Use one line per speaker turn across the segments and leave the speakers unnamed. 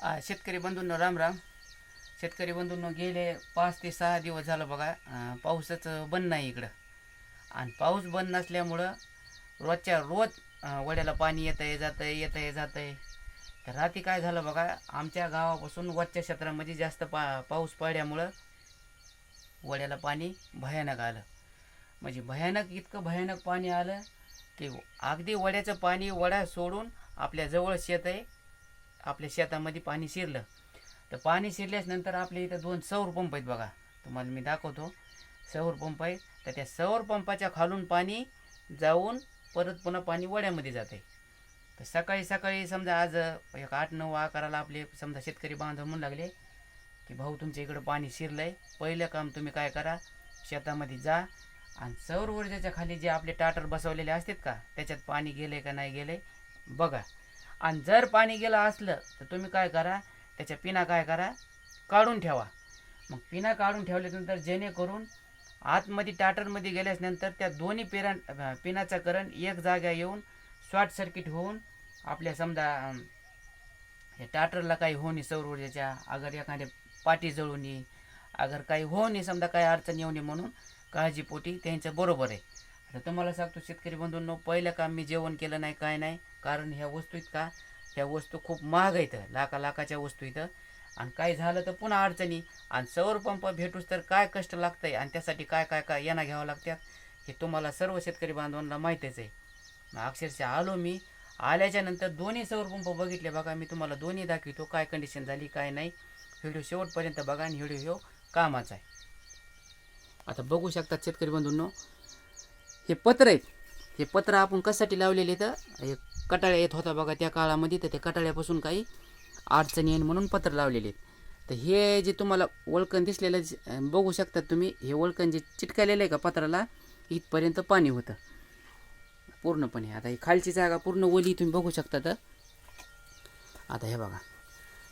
शेतकरी बंधूंनो राम राम. शेतकरी बंधूंनो गेले पाच ते सहा दिवस झालं बघा पाऊसच बंद नाही इकडं. आणि पाऊस बंद नसल्यामुळं रोजच्या रोज वड्याला पाणी येतं आहे जातं आहे येतं आहे जातं आहे तर रात्री काय झालं बघा आमच्या गावापासून वरच्या क्षेत्रामध्ये जास्त पा पाऊस पडल्यामुळं वड्याला पाणी भयानक आलं. म्हणजे भयानक इतकं भयानक पाणी आलं की अगदी वड्याचं पाणी वड्या सोडून आपल्या जवळ शेत आहे. आपल्या शेतामध्ये पाणी शिरलं. तर पाणी शिरल्याच नंतर आपल्या इथं दोन सौर पंप आहेत बघा. तुम्हाला मी दाखवतो. सौर पंप आहेत तर त्या सौर पंपाच्या खालून पाणी जाऊन परत पुन्हा पाणी वड्यामध्ये जाते. तर सकाळी सकाळी समजा आज एक आठ नऊ अकराला आपले समजा शेतकरी बांधव म्हणू लागले की भाऊ तुमच्या इकडं पाणी शिरलं आहे पहिलं काम तुम्ही काय करा? शेतामध्ये जा आणि सौर ऊर्जेच्या खाली जे आपले टाटर बसवलेले असतात का त्याच्यात पाणी गेले का नाही गेले बघा. आणि जर पाणी गेलं असलं तर तुम्ही काय करा त्याच्या पिना काय करा काढून ठेवा. मग पिना काढून ठेवल्यानंतर जेणेकरून आतमध्ये टाटरमध्ये गेल्यानंतर त्या दोन्ही पिरा पिनाचा करंट एक जागा येऊन शॉर्ट सर्किट होऊन आपल्या समजा हे टाटरला काही होणे सौर ऊर्जेच्या अगर एखाद्या पाठी जळून ये अगर काही होऊ नये समजा काही अडचण येऊ नये म्हणून काळजीपोटी त्यांचं बरोबर आहे. आता तुम्हाला सांगतो शेतकरी बंधूंनो पहिलं काम मी जेवण केलं नाही काय नाही. कारण ह्या वस्तू इतका ह्या वस्तू खूप महाग आहेत लाखा लाखाच्या वस्तू इथं. आणि काय झालं तर पुन्हा अडचणी. आणि सौर पंप भेटूस तर काय कष्ट लागतंय? आणि त्यासाठी काय काय काय यांना घ्यावं लागतात हे तुम्हाला सर्व शेतकरी बांधवांना माहितीच आहे. मग अक्षरशः आलो मी. आल्याच्यानंतर दोन्ही सौर पंप बघितले बघा. मी तुम्हाला दोन्ही दाखवितो. काय कंडिशन झाली काय नाही. व्हिडिओ शेवटपर्यंत बघा आणि व्हिडिओ ह्यो कामाचा आहे. आता बघू शकतात शेतकरी बंधूंनो हे पत्र आहेत. हे पत्र आपण कशासाठी लावलेले तर? हे कटाळ्या येत होता बघा त्या काळामध्ये तर त्या कटाळ्यापासून काही अडचणी येईल म्हणून पत्र लावलेले. आहेत तर हे जे तुम्हाला वळकण दिसलेलं बघू शकतात तुम्ही हे वळकण जे चिटकालेलं आहे का पत्राला इथपर्यंत पाणी होतं. पूर्णपणे. आता ही खालची जागा पूर्ण ओली तुम्ही बघू शकता तर. आता हे बघा.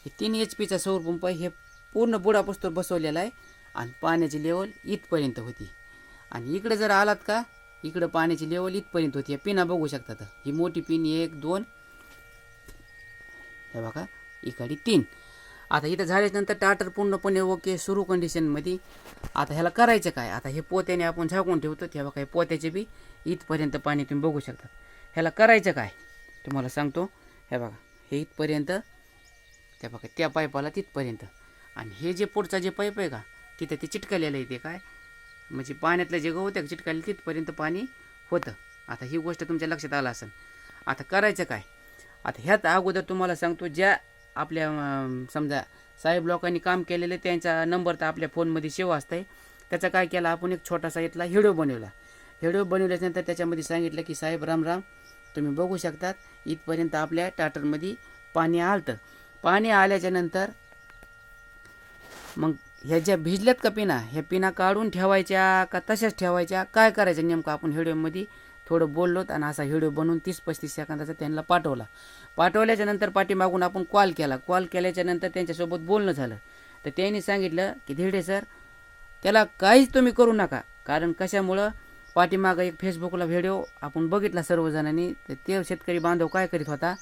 हे तीन एच पीचा सौर पंप हे पूर्ण बुडापुस्तक बसवलेला आहे आणि पाण्याची लेवल इथपर्यंत होती. आणि इकडे जर आलात का इकडं पाण्याची लेवल इथपर्यंत होती. या पिना बघू शकतात. ही मोठी पिन एक दोन. हे बघा इकडे तीन. आता इथं झाल्यानंतर टाटर पूर्णपणे ओके सुरू कंडिशनमध्ये आता ह्याला करायचं काय? आता हे पोत्याने आपण झाकून ठेवतो. ते बघा हे पोत्याचे बी इथपर्यंत पाणी तुम्ही बघू शकता. ह्याला करायचं काय? तुम्हाला सांगतो. हे बघा हे इथपर्यंत त्या बघा त्या पाईपाला तिथपर्यंत. आणि हे जे पुढचा जे पाईप आहे का तिथं ते चिटकलेलं आहे ते काय? म्हणजे पाण्यातलं जे गवत चिटकायला तिथपर्यंत पाणी होतं. आता ही गोष्ट तुमच्या लक्षात आलं असेल. आता करायचं काय? आता ह्यात अगोदर तुम्हाला सांगतो ज्या आपल्या समजा साहेब लोकांनी काम केलेलं त्यांचा नंबर तर आपल्या फोनमध्ये सेवा असतं आहे त्याचा काय केला? आपण एक छोटासा इथला हिडो बनवला. हिडो बनवल्यानंतर त्याच्यामध्ये सांगितलं की साहेब राम राम तुम्ही बघू शकतात इथपर्यंत आपल्या टाटरमध्ये पाणी आलतं. पाणी आल्याच्यानंतर मग ह्या ज्या भिजल्यात का पिना ह्या पिना काढून ठेवायच्या का तशाच ठेवायच्या? काय करायचं नेमकं आपण व्हिडिओमध्ये? थोडं बोललोत आणि असा व्हिडिओ बनवून तीस पस्तीस सेकंदाचा त्यांना पाठवला. पाठवल्याच्या नंतर पाठीमागून आपण कॉल केला. कॉल केल्याच्यानंतर त्यांच्यासोबत बोलणं झालं. तर त्यांनी सांगितलं की धिडे सर त्याला काहीच तुम्ही करू नका. कारण कशामुळं? पाठीमागं एक फेसबुकला व्हिडिओ आपण बघितला सर्वजणांनी. तर ते शेतकरी बांधव काय करीत होता?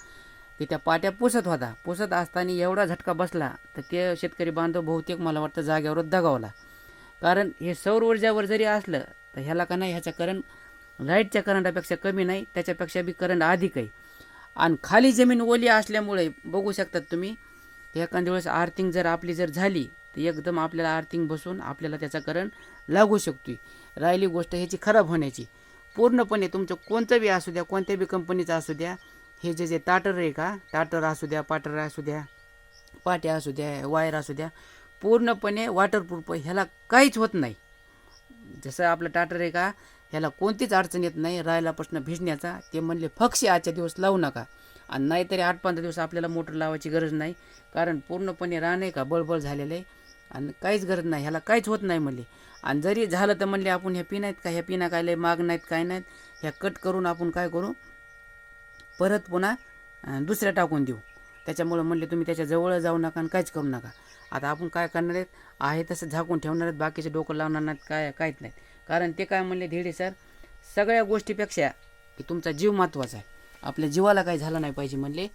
की त्या पाट्या पुसत होता. पुसत असताना एवढा झटका बसला तर ते शेतकरी बांधव बहुतेक मला वाटतं जाग्यावरच दगावला. कारण हे सौर ऊर्जावर जरी असलं तर ह्याला का नाही ह्याचा करंट लाईटच्या करंटापेक्षा कमी नाही त्याच्यापेक्षा बी करंट अधिक आहे. आणि खाली जमीन ओली असल्यामुळे बघू शकतात तुम्ही एखाद्या वेळेस आर्थिंग जर आपली जर झाली तर एकदम आपल्याला आर्थिंग बसून आपल्याला त्याचा करंट लागू शकतो राहिली गोष्ट ह्याची खराब होण्याची. पूर्णपणे तुमचं कोणतं बी असू द्या कोणत्या बी कंपनीचं असू द्या हे जे जे टाटर आहे का? टाटर असू द्या पाटर असू द्या पाट्या असू द्या वायर असू द्या पूर्णपणे वॉटरप्रूफ ह्याला काहीच होत नाही. जसं आपलं टाटर आहे का? ह्याला कोणतीच अडचण येत नाही राहायला प्रश्न भिजण्याचा. ते म्हणले फक्षी आजच्या दिवस लावू नका. आणि नाहीतरी आठ पंधरा दिवस आपल्याला मोटर लावायची गरज नाही. कारण पूर्णपणे रान आहे का? बळबळ झालेलं आहे. आणि काहीच गरज नाही. ह्याला काहीच होत नाही म्हणले. आणि जरी झालं तर म्हणले आपण ह्या पिना आहेत का? ह्या पिना काय? लय माग नाहीत काय नाहीत? ह्या कट करून आपण काय करू? परत पुन्हा दुसऱ्या टाकून देऊ. त्याच्यामुळं म्हणले तुम्ही त्याच्याजवळ जाऊ नका आणि काहीच करू नका. आता आपण काय करणार आहेत? आहे तसं झाकून ठेवणार आहेत बाकीचे डोकं लावणार नाहीत काय काहीच नाही कारण ते काय म्हणले धिडे सर सगळ्या गोष्टीपेक्षा की तुमचा जीव महत्त्वाचा आहे. आपल्या जीवाला काही झालं नाही पाहिजे म्हणले.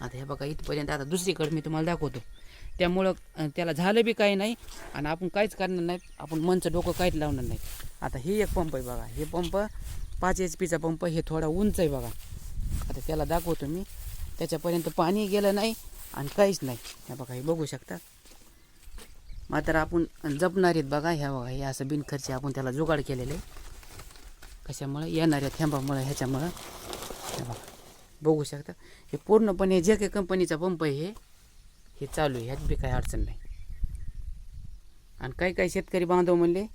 आता हे बघा इथपर्यंत आता दुसरीकडे मी तुम्हाला दाखवतो. त्यामुळं त्याला झालं बी काही नाही आणि आपण काहीच करणार नाहीत. आपण मनचं डोकं काहीच लावणार नाही आता हे एक पंप आहे बघा. हे पंप पाच एच पीचा पंप हे थोडा उंच आहे बघा. आता त्याला दाखवतो मी. त्याच्यापर्यंत पाणी गेलं नाही आणि काहीच नाही. ह्या बघा हे बघू शकता. मात्र आपण जपणार आहेत बघा ह्या बघा हे असं बिनखर्ची आपण त्याला जुगाड केलेलं आहे. कशामुळं? येणाऱ्या थेंबामुळं ह्याच्यामुळं. ह्या बघा बघू शकता. हे पूर्णपणे जे काही कंपनीचा पंप आहे हे हे चालू आहे. ह्यात बी काही अडचण नाही. आणि काही काही शेतकरी बांधव म्हणले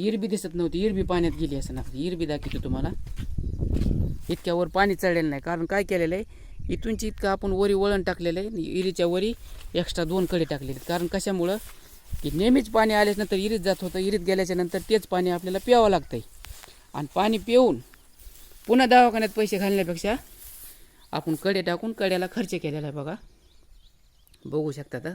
इरबी दिसत नव्हती. इरबी पाण्यात गेली असं ना इरबी दाखवतो तुम्हाला. इतक्यावर पाणी चढलेलं नाही. कारण काय केलेलं आहे? इथूनची इतकं आपण वरी वळण टाकलेलं आहे आणि इरीच्या वरी एक्स्ट्रा दोन कडे टाकलेले आहेत. कारण कशामुळं? की नेहमीच पाणी आल्याच नंतर इरीत जात होतं. इरीत गेल्याच्यानंतर तेच पाणी आपल्याला प्यावं लागतं आहे आणि पाणी पिऊन पुन्हा दवाखान्यात पैसे घालण्यापेक्षा आपण कडे टाकून कड्याला खर्च केलेला आहे बघा. बघू शकता तर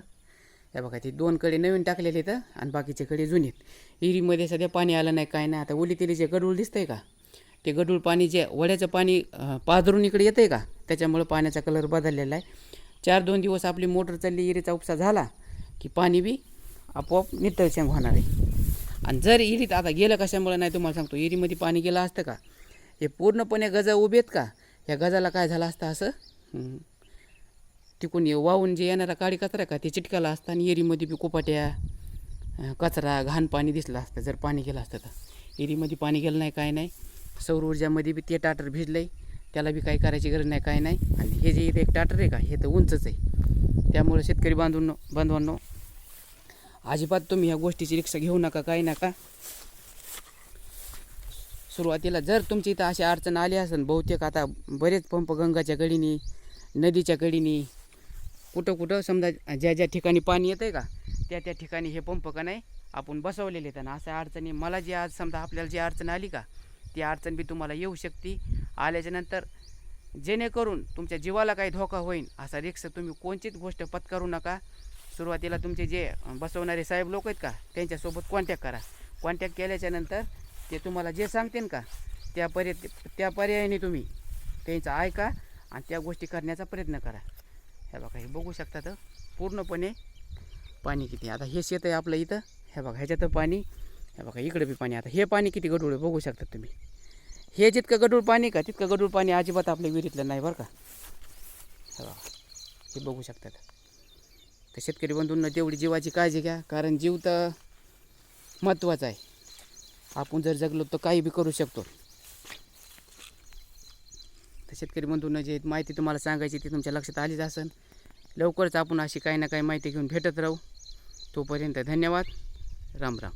हे बघा ते दोन कडे नवीन टाकलेले आहेत आणि बाकीचे कडे जुने आहेत. इरीमध्ये सध्या पाणी आलं नाही काय नाही. आता ओली तेली गडूळ दिसतंय का? ते गढूळ पाणी जे वड्याचं पाणी पाझरून इकडे येतं आहे का? त्याच्यामुळं पाण्याचा कलर बदललेला आहे. चार दोन दिवस आपली मोटर चालली इरीचा उपसा झाला की पाणी बी आपोआप नितळशंग होणार आहे. आणि जर इरीत आता गेलं कशामुळे नाही तुम्हाला सांगतो इरीमध्ये पाणी गेलं असतं का? हे पूर्णपणे गजा उभे आहेत का? या गजाला काय झालं असतं असं? तिकून ये- वाहून जे येणारा काळी कचरा का ते चिटकाला असतं आणि एरीमध्ये बी कोपाट्या कचरा घाण पाणी दिसलं असतं जर पाणी गेलं असतं तर. एरीमध्ये पाणी गेलं नाही काय नाही. सौर ऊर्जामध्ये बी ते टाटर भिजलं आहे त्याला बी काही करायची गरज नाही काय नाही. आणि हे जे इथे एक टाटर आहे का हे तर उंचच आहे. त्यामुळे शेतकरी बांधून बांधवांनो अजिबात तुम्ही ह्या गोष्टीची रिक्षा घेऊ नका काही नका. सुरुवातीला जर तुमची इथं अशी अडचण आली असेल बहुतेक आता बरेच पंप गंगाच्या कडीने नदीच्या गडीनी कुठं कुठं समजा ज्या ज्या ठिकाणी पाणी येतं आहे का त्या त्या ठिकाणी हे पंप का नाही आपण बसवलेले आहेत. आणि अशा अडचणी मला जी आज समजा आपल्याला जी अडचण आली का ती अडचण बी तुम्हाला येऊ शकते. आल्याच्यानंतर जेणेकरून तुमच्या जीवाला काही धोका होईल असा रिक्स तुम्ही कोणतीच गोष्ट पत्करू नका. सुरुवातीला तुमचे जे बसवणारे साहेब लोक आहेत का त्यांच्यासोबत कॉन्टॅक्ट करा. कॉन्टॅक्ट केल्याच्यानंतर ते तुम्हाला जे सांगतील का त्या पर्याय त्या पर्यायाने तुम्ही त्यांचं ऐका आणि त्या गोष्टी करण्याचा प्रयत्न करा. हे बघा हे बघू शकता तर पूर्णपणे पाणी किती आता हे शेत आहे आपलं इथं. हे बघा ह्याच्यात पाणी हे बघा इकडे बी पाणी आता हे पाणी किती गडूळ आहे बघू शकता तुम्ही. हे जितकं गडूळ पाणी का तितकं गडूळ पाणी अजिबात आपल्या विहिरीतलं नाही बरं का? हे बघा हे बघू शकतात. तर शेतकरी बंधूंना तेवढी जीवाची काळजी घ्या कारण जीव तर महत्त्वाचा आहे. आपण जर जगलो तर काही बी करू शकतो. तर शेतकरी बंधूंना जे माहिती तुम्हाला सांगायची ती तुमच्या लक्षात आलीच असेल. लवकरच आपण अशी काही ना काही माहिती घेऊन भेटत राहू. तोपर्यंत धन्यवाद. राम राम.